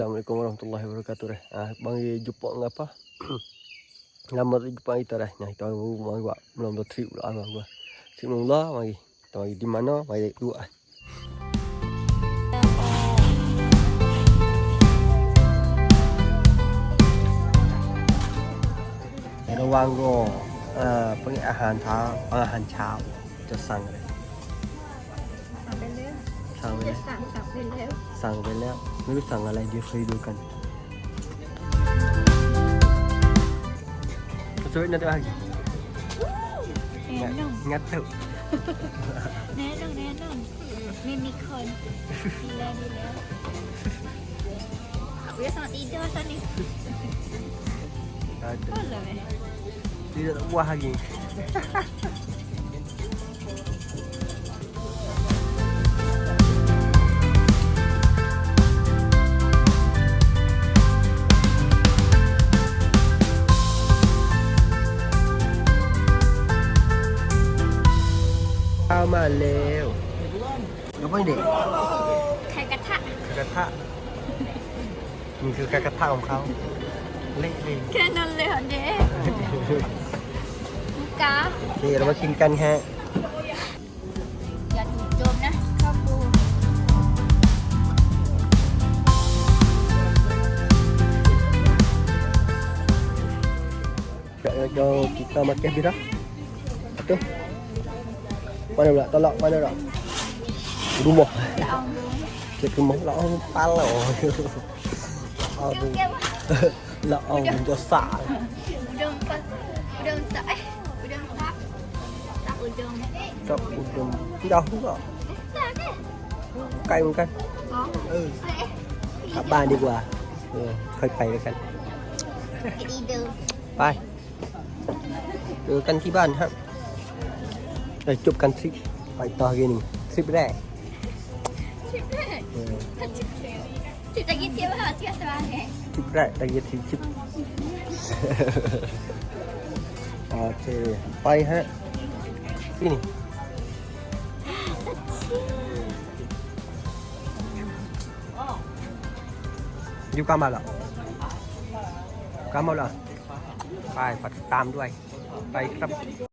Assalamualaikum warahmatullahi wabarakatuh dah. Ah bang ye jumpa ngapa? Lama tu jumpa kita dah. Nah, kita baru mau buat belum tu trip pula abang gua. Trip mula mari. Kita mari di mana? Mari dua. ah.ในระหว่างก็เอ่อเป็นอาหารเช้าอาหารเช้าจะสั่งอะไร เอาไปเรื่อย สั่งไปจะเลยสั่งสั่งไปแล้ว สั่งไปแล้ว ไม่รู้สั่งอะไรเดี๋ยวเคยดูกันสวยนั่นได้แน่นอนงัดเถอะแน่นอนแน่นอนไม่มีคนดีแล้วดีแล้วเอาไปสอนอีเดอร์สักนิดก็เลย Tidak tak puas lagi. Sao mà lều Đúng không điện ไข่กระทะกระทะนี่คือการกระทะของเขาเละเลยแค่นั้นเลยเหรอเด็กกาโอเคเรามากินกันฮะอย่าถูกโจมนะข้าวปู Jom jom kita makan birah. Tu. Mana pula? Tolak mana tak? Rumah. จะเอาดู Cik rumah lah orang pala. เดี๋ยว Aduh. แกว่า Lah orang dosa. อุดมปะอุดมสะเอ้ยอุดมซับซับอุดม Sop udang. Dah juga. ซับเนี่ย Cay makan. อ๋อ Ừ. เอ้ย Kak Ban đi qua. Ừ, khơi phải với กันไปดีดูไปเจอกันที่บ้านครับ เดี๋ยวจบกันทริปไปต่อกันหนึ่งทริปแรกชิบเลยเออชิบเลยชิบจะกินเที่ยวหาเที่ยวสบายไงทริปแรกแต่ยังทริปทริปโอเคไปฮะนี่อยู่กามาเหรอกามาเหรอไปปัดตามด้วย ไปครับ